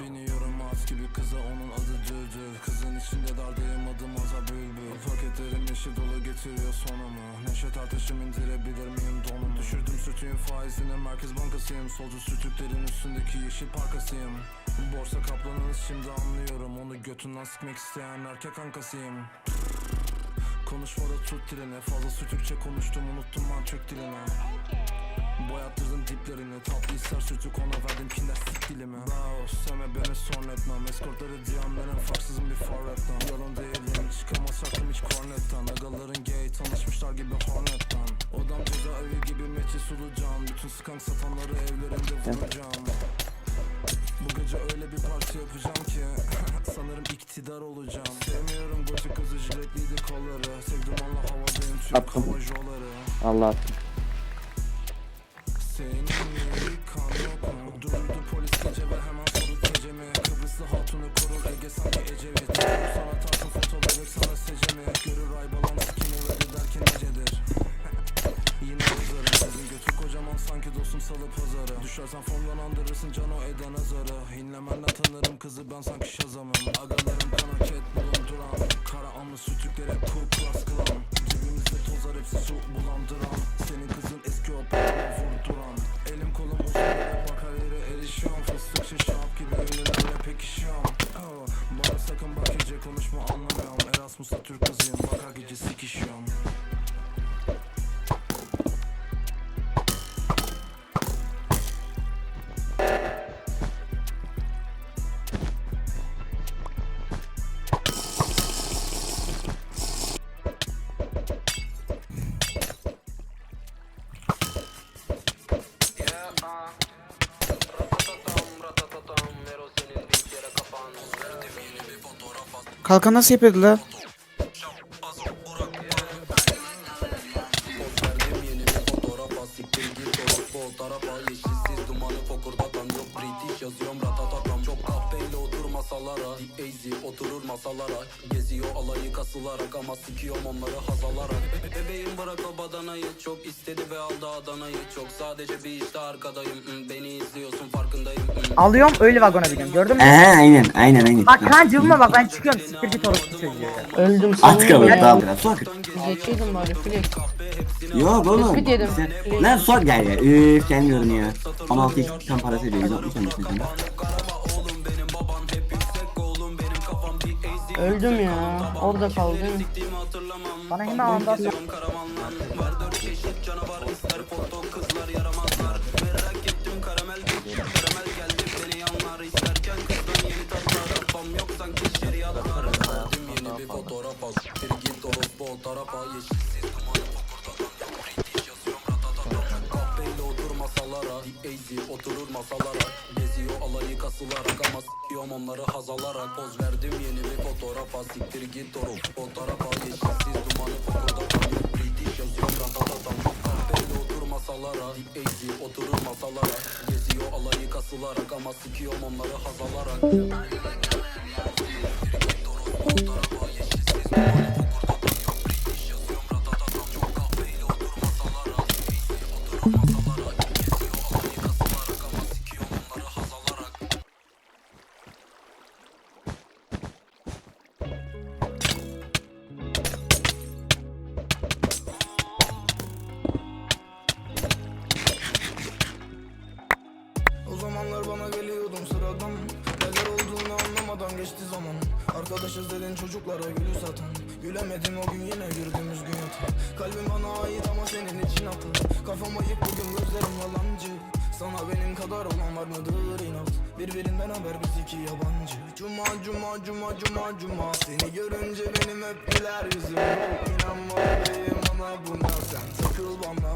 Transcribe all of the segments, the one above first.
Biniyorum az gibi kıza onun adı Düldül Kızın içinde dardayım adım Aza Bülbül. Paketlerim yeşil dolu getiriyor sonumu. Neşet artışım indirebilir miyim donumu? Düşürdüm sütüyün faizini Merkez Bankasıyım. Solcu sütüklerin üstündeki yeşil parkasıyım. Borsa kaplanınız şimdi anlıyorum. Onu götünden sıkmak isteyen erkek kankasıyım Konuşmada tut dilini. Fazla sütükçe konuştum unuttum ben Türk dilini Boyattırdım diplerini Tatlı ister sütük ona verdim kinder sik dilimi. Bao sevme beni son etmem Eskortları diyenlerin farksızım bir forvetten Yalan değilim çıkamaz şarkım hiç kornetten Agaların gay tanışmışlar gibi hornetten. Odam cezaevi gibi meçi sulucan. Bütün skank satanları evlerinde vuracağım. Bu gece öyle bir parti yapacağım ki Sanırım iktidar olacağım. Sevmiyorum gotik kızı jiletliydi kolları. Sevdim onunla havadayım Türk Attım. havajoları Allah attım. Sanki dostum salı pazarı Düşersen formdan andırırsın cano eden azarı İnlemenden tanırım kızı ben sanki şazamım Agalarım kanaket bulunduran Kara anlı sütükleri cool tozar hepsi su bulandıran Senin kızın eski o vurduran. Elim kolum uzun bakar yere erişiyorum. Fıstık şişap gibi ünlülerle pekişiyorum. Oh, Bana sakın bak konuşma anlamıyorum. Erasmus'ta Türk kızıyım bakar Kalkan nasıl yapıyordu la? Geziyor alayı kasılarak Ama sikiyorum onları hazalarak Be- Bebeğim bırak o badanayı Çok istedi ve aldı Adana'yı Çok sadece bir işte arkadayım Hmm, Beni izliyorsun farkındayım Hmm. Alıyorum öyle vagona biniyorum gördün mü? Ee, aynen aynen aynen. Bak kan cıvıma bak ben çıkıyorum siktir git orospu çocuğu. Öldüm sen At kalır tamam biraz sok. Geçiyordum bari flex. Yok oğlum. Bisküvit yedim. Lan sok gel ya. Üf gelmiyorum ya. 16 iki kan parası ediyor. 160 olmuş British yazıyorum ratatatam Kahveyle otur masalara. Easy oturur masalara. Geziyor alayı kasılarak Ama s**iyorum onları hazalarak Poz verdim yeni bir fotoğrafa. Siktir git orospu o tarafa Yeşilsiz dumanı fokurdatan Yok British yazıyorum. Ratatatam Kahveyle otur masalara. Easy oturur masalara. Geziyor alayı kasılarak. Ama sikiyorum onları hazalarak O zamanlar bana geliyordum sıradan. Neler olduğunu anlamadan geçti zaman. Arkadaşız dedin çocuklara gülü satan. Gülemedim o gün yine yürüdüğümüz gün yatağa Kalbim bana ait ama senin için atıl. Kafam ayık bugün gözlerim yalancı. Sana benim kadar olan var mıdır inat? Birbirinden haber biz iki yabancı. Cuma cuma cuma cuma cuma. Seni görünce benim hep güler yüzüm. Yok ama buna Sen takıl bana.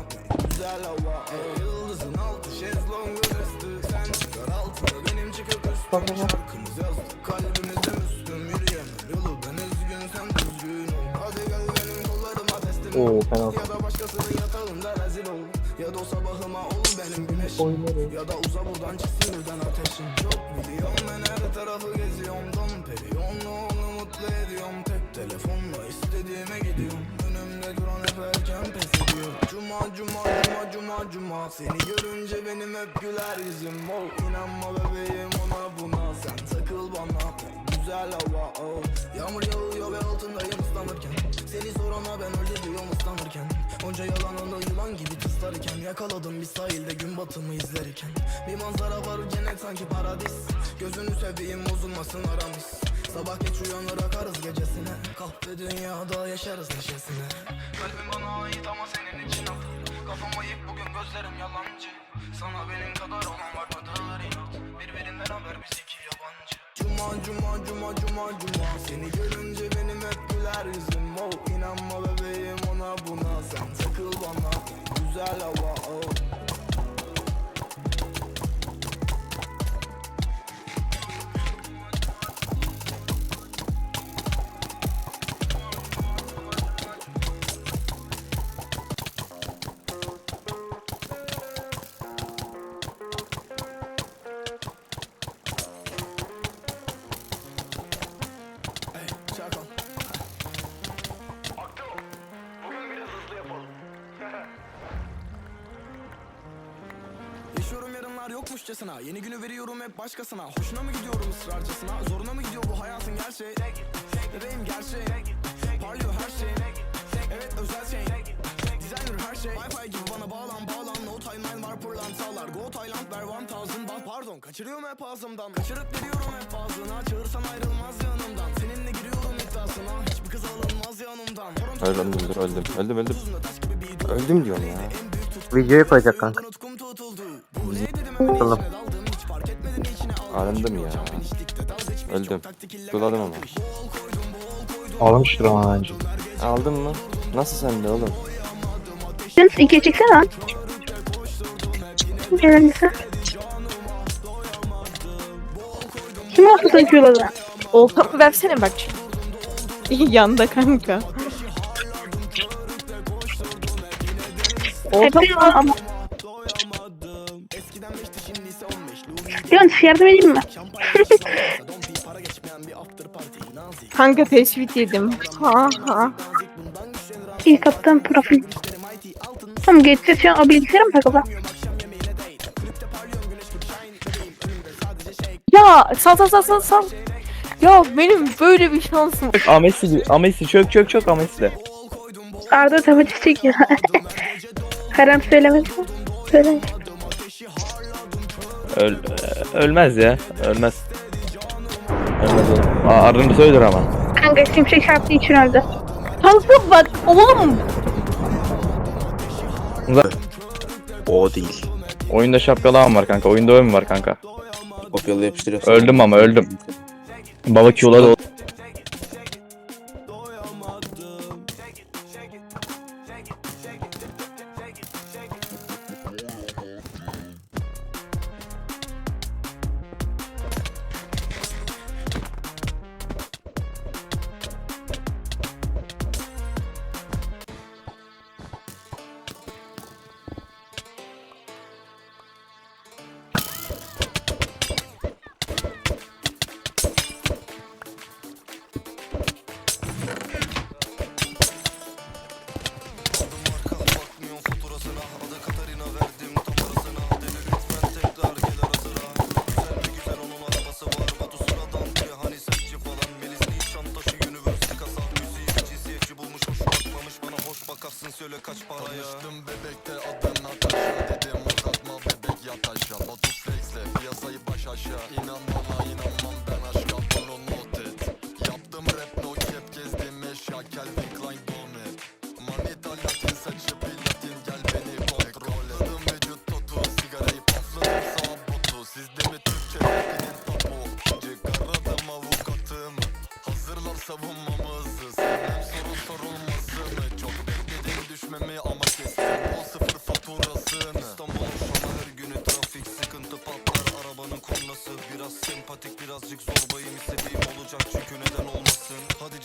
Güzel hava. Ey yıldızın altı şezlongun üstü. Sen çıkar altına benim çıkıp üstüm. Şarkımız yazdık kalbimize üstüm Yürüyemem yolu ben üzgün sen ol. Hadi gel benim kollarıma teslim Oo. Ya da başkasının yatağında rezil ol. Ya da o sabahıma ol benim güneşim. Ya da uza buradan çıksın birden ateşim. Çok biliyorum ben her tarafı geziyorum. Dom periyonlu onu mutlu ediyorum. Tek telefonla istediğime gidiyorum comme le goût, on ne peut. Ediyor Cuma cuma cuma cuma cuma. Seni görünce benim hep güler yüzüm. Oh inanma bebeğim ona buna. Sen takıl bana güzel hava oh Yağmur yağıyor ve altındayım ıslanırken. Seni sorana ben öyle diyorum ıslanırken. Onca yalanında yılan gibi tıslarken Yakaladım bir sahilde gün batımı izlerken. Bir manzara var cennet sanki paradis. Gözünü seveyim bozulmasın aramız Sabah geç uyanır akarız gecesine. Kahve dünyada yaşarız neşesine. Kalbim bana ait ama senin için at Kafam ayık bugün gözlerim yalancı. Sana benim kadar olan var mıdır inat Birbirinden haber biz iki yabancı. Cuma cuma cuma cuma cuma. Seni görünce benim hep güler yüzüm. Oh inanma bebeğim ona buna. Sen takıl bana güzel hava Yeni günü veriyorum hep başkasına. Hoşuna mı gidiyorum ısrarcasına Zoruna mı gidiyor bu hayatın gerçeği? Bebeğim gerçeği. Parlıyor her şey. Evet özel şey. Designer her şey. Wi-Fi gibi bana bağlan bağlan. No timeline var pırlantalar. Go Thailand ver 1000 baht. Pardon kaçırıyorum hep ağzımdan. Kaçırıp veriyorum hep ağzına. Çağırsan ayrılmaz yanımdan. Seninle giriyorum iddiasına. Hiçbir kız alınmaz yanımdan. Öldüm dur öldüm. Öldüm öldüm. Öldüm diyorum ya. Videoyu koyacak kanka. Nutkum tutuldu Arındım ya. Öldüm. Doladım ama. Almıştır ama bence. Aldın mı? Nasıl sende oğlum? Sen ikiye çeksene. Birincisi. Kim olsa takıyorlar? Oltamı versene bak. Yanda kanka. Oltam Hep ama. Yalnız yardım edeyim mi? kanka tespit yedim. Ha ha. İlk attığım profil. Tamam geçti şu an mı takıldı? Ya sal sal sal sal sal. Ya benim böyle bir şansım. Amesi, Amesi çök çök çök Amesi de. Arda tabii çekiyor. Kerem söylemedi mi? Söylemiş. Öl, ölmez ya. Ölmez. Ölmez oğlum. Aa, Arın'ı söyler ama. Kanka şimşek çarptığı için öldü. Kanka bak oğlum. O değil. Oyunda şapkalan var kanka. Oyunda oyun var kanka. Kopyala yapıştırıyorsun. Öldüm ama öldüm. Baba Q'la da bakarsın söyle kaç paraya. Tanıştım bebekte adın Natasha. Dedim uzatma bebek yat aşağı Batu flexle piyasayı baş aşağı. İnan bana inanmam ben aşka. Bunu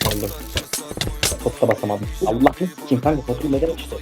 koyalım Çok da basamadım. Allah kanka. Demek işte.